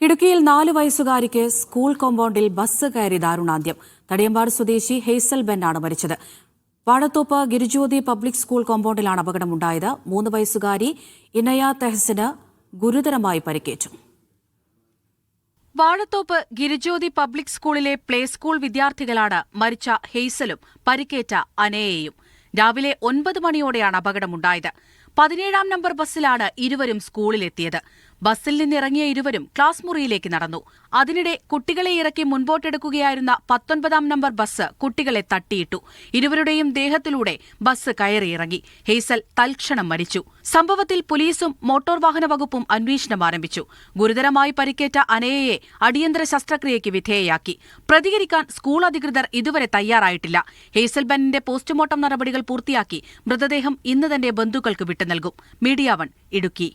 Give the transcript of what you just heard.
ഇടുക്കിയിൽ നാലു വയസ്സുകാരിക്ക് സ്കൂൾ കോമ്പൗണ്ടിൽ ബസ് കയറി ദാരുണാന്ത്യം. തടിയമ്പാട് സ്വദേശി ഹെയ്സൽ ബെന്നാണ് മരിച്ചത്. വാഴത്തോപ്പ് ഗിരിജ്യോതി പബ്ലിക് സ്കൂൾ കോമ്പൗണ്ടിലാണ് അപകടമുണ്ടായത്. മൂന്ന് വയസ്സുകാരി ഇനയ തെഹസിന് ഗുരുതരമായി പരിക്കേറ്റു. വാഴത്തോപ്പ് ഗിരിജ്യോതി പബ്ലിക് സ്കൂളിലെ പ്ലേ സ്കൂൾ വിദ്യാർത്ഥികളാണ് മരിച്ച ഹെയ്സലും പരിക്കേറ്റ അനയെയും. രാവിലെ ഒൻപത് മണിയോടെയാണ് അപകടമുണ്ടായത്. പതിനേഴാം നമ്പർ ബസ്സിലാണ് ഇരുവരും സ്കൂളിലെത്തിയത്. ബസ്സിൽ നിന്നിറങ്ങിയ ഇരുവരും ക്ലാസ് മുറിയിലേക്ക് നടന്നു. അതിനിടെ കുട്ടികളെ ഇറക്കി മുൻപോട്ടെടുക്കുകയായിരുന്ന പത്തൊൻപതാം നമ്പർ ബസ് കുട്ടികളെ തട്ടിയിട്ടു. ഇരുവരുടെയും ദേഹത്തിലൂടെ ബസ് കയറിയിറങ്ങി. ഹെയ്സൽ തൽക്ഷണം മരിച്ചു. സംഭവത്തിൽ പോലീസും മോട്ടോർ വാഹന വകുപ്പും അന്വേഷണം ആരംഭിച്ചു. ഗുരുതരമായി പരിക്കേറ്റ അനയയെ അടിയന്തര ശസ്ത്രക്രിയയ്ക്ക് വിധേയയാക്കി. പ്രതികരിക്കാൻ സ്കൂൾ അധികൃതർ ഇതുവരെ തയ്യാറായിട്ടില്ല. ഹെയ്സൽ ബെന്നിന്റെ പോസ്റ്റ്മോർട്ടം നടപടികൾ പൂർത്തിയാക്കി മൃതദേഹം ഇന്ന് തന്റെ ബന്ധുക്കൾക്ക് വിട്ടു നൽകും മീഡിയ വൺ ഇടുക്കി.